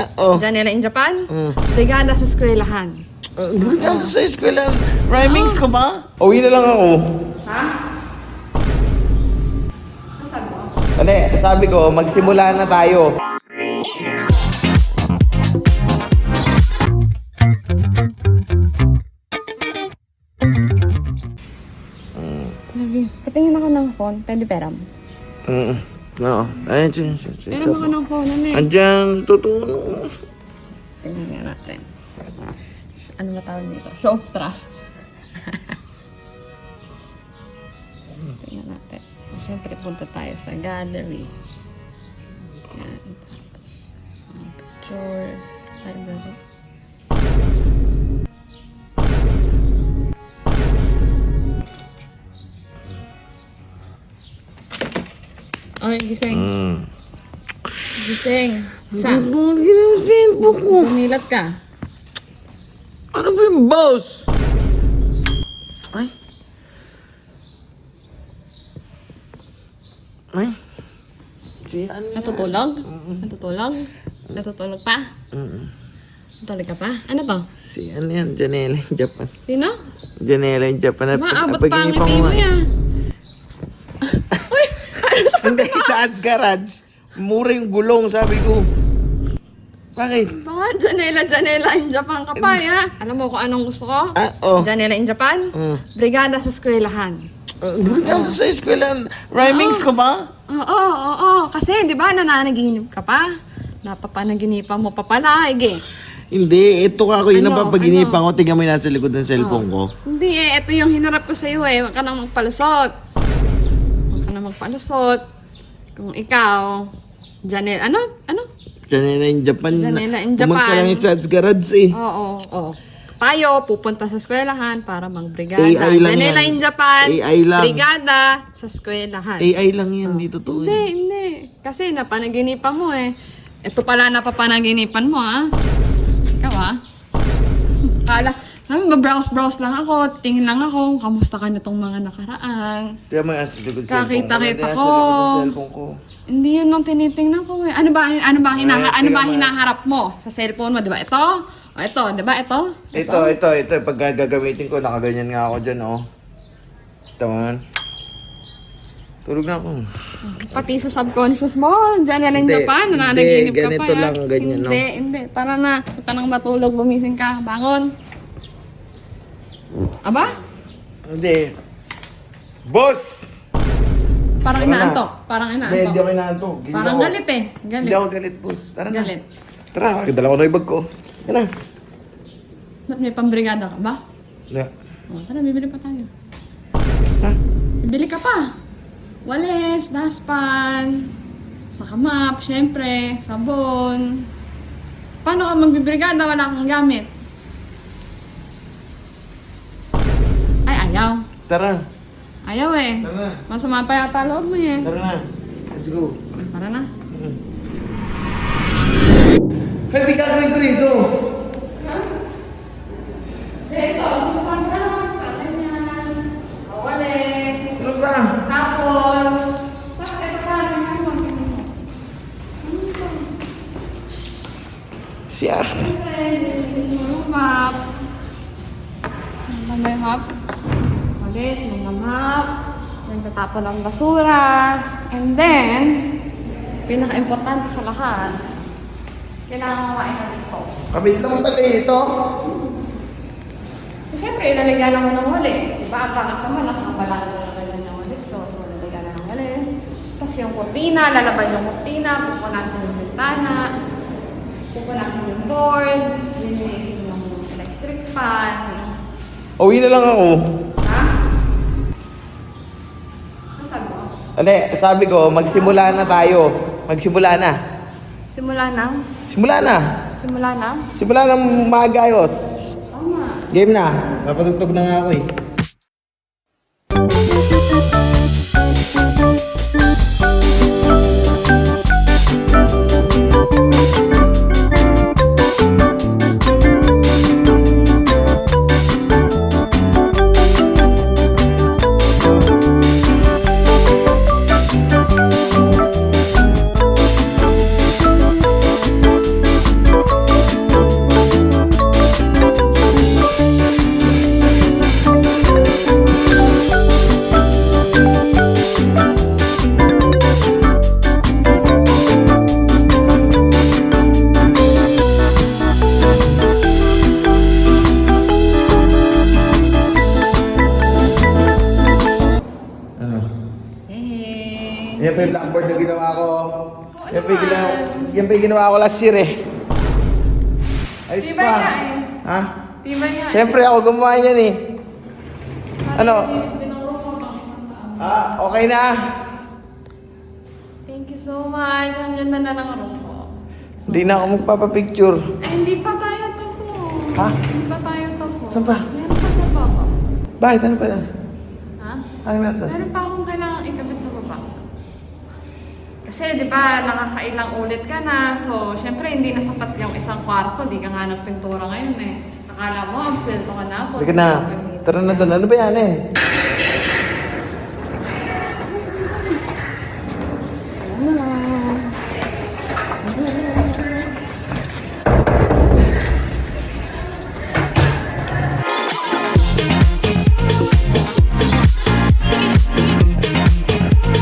Ah, oh. Janela in Japan? Mm. Brigada sa eskwelahan. Uh, Brigada sa eskwela. Rhymings ko ba? Uwi na lang ako. Ha? Nasaan mo? Hindi, sabi ko, magsimula na tayo. Patingin ako ng phone. Pwede peram. Mm. Oo. Ayun, siya, siya, siya. Pero ako ng phone, ano eh. Andyan, totoo. Tingnan nga natin. Ano tawag dito? Show of trust. Tingnan natin. So, Siyempre, punta tayo sa gallery. Yan. Tapos, mga pictures. Library. Ay, gising. Mm. Gising. Saan? Ano ginasin po ko? Bumilat ka. Ano ba yung boss? Ay. Ay. Si ano? Natutulog? Natutulog? Natutulog pa? Mm. Natulog ka pa? Ano ba? Si ano yan? Janela in Japan. Sino? Janela in Japan. Maabot pa ang ngiti ko mo eh. yan. Ano. Hindi, sa Ads Garage. Mura yung gulong, sabi ko. Bakit? Baka Janela, Janela in Japan ka pa, ya. Alam mo kung anong gusto ko? Ah, oh. Janela in Japan? Mm. Brigada sa eskwelahan. Uh, Brigada sa eskwela. Rhymings ko ba? Oo, oo, oo. Kasi, di ba, nananaginip ka pa? Napapanaginipan mo pa pala, ige. Hindi, ito ka ako. Yun ang Ano? papaginipan ko. Tingnan mo yung nasa likod ng cellphone ko. Hindi eh, ito yung hinarap ko sa'yo eh. Huwag ka nang magpalusot. Magpalusot. Kung ikaw, Janel, ano? Ano? Janela in Japan. Janela in Japan. lang yung sa Garage eh. Oo, oo. Tayo, pupunta sa eskwelahan para magbrigada. AI lang Janela yan. in Japan, AI lang. brigada sa eskwelahan. AI lang yan, dito to Hindi, eh. hindi. Kasi napanaginipan mo eh. Ito pala napapanaginipan mo ah. Ikaw ah. Kala, sabi ba browse-browse lang ako, tingin lang ako, kamusta ka nitong mga nakaraan. Kaya mo yung nasa likod ng cellphone ko. Kakita-kita ko. cellphone. Hindi yun ang tinitingnan ko eh. Ano ba, ano ba, hinaha, ano ba hinaharap mo sa cellphone mo, di ba? Ito? O ito, di ba? Ito? Ito, ito, ito. Pag gagamitin ko, nakaganyan nga ako dyan, oh. Ito man. Tulog na ako. Pati sa subconscious mo, dyan yan Hindi, Japan, hindi, nananaginip ka pa. ganito lang, ganyan Hindi, lang. hindi. Tara na, huwag ka nang matulog, bumising ka, bangon. Aba? Hindi. Boss! Parang Tara na. inaantok. Parang Hindi, inaantok. hindi ako inaantok. Gising Parang ako. galit eh. Galit. Hindi ako galit, boss. Tara na. Galit. Tara, dala ko na yung bag ko. Tara. Ba't may pambrigada ka ba? Na. O, tara, bibili pa tayo. Ha? Bibili ka pa. Wales, daspan, saka map, syempre, sabon. Paano ka magbibrigada? Wala kang gamit. Tara. Ayaw eh. Tara na. Masama pa yata loob mo eh. Tara na. Let's go. Tara na. Hey, di gagawin ko dito. Dito, sumasama ka lang. Kakanyan. Wales. Ano ba? Tapos, bakit ito pa? Ano ba? Siya. Siyempre, nililisin mo yung map. Ano ba may map? Walis, mga map. Nagtatapon ng basura. And then, pinaka-importante sa lahat, kailangan kumain ka dito. Kabit naman pala ito. So, siyempre, ilalagyan naman ng walis. Diba? Ang pangit naman, nakabalado na naman yung walis ko. So, ilalagyan na ng walis. Tapos yung kurtina, lalaban yung kurtina, pupunasan yung bintana, pupunasan yung board, linisin yung electric fan. Uwi na lang ako. Hindi, sabi ko, magsimula na tayo. Magsimula na. Simula na? Simula na. Simula na? Simula na magayos. Tama. Game na. Kapatugtog na nga ako eh. Pa yung ginawa, yan pa yung ginawa ko last year eh. Ayos Di ba pa. nga eh? Ha? Di ba nga? Siyempre ako gumawa niyan eh. ano? Room mo pang isang taon. Ah, okay na. Thank you so much. Ang ganda na ng room ko. Hindi na ako magpapapicture. Ay, hindi pa tayo tapo. Ha? Hindi pa tayo tapo. Saan pa? Meron pa sa baba. Bakit? Ano pa yan? Ha? Ano na? Meron pa akong kailangan ikabit sa baba. Kasi, di ba, nakakailang ulit ka na. So, syempre, hindi na sapat yung isang kwarto. Di ka nga nagpintura ngayon eh. Akala mo, absuelto ka na. Halika na. Tara na doon. Ano ba yan eh?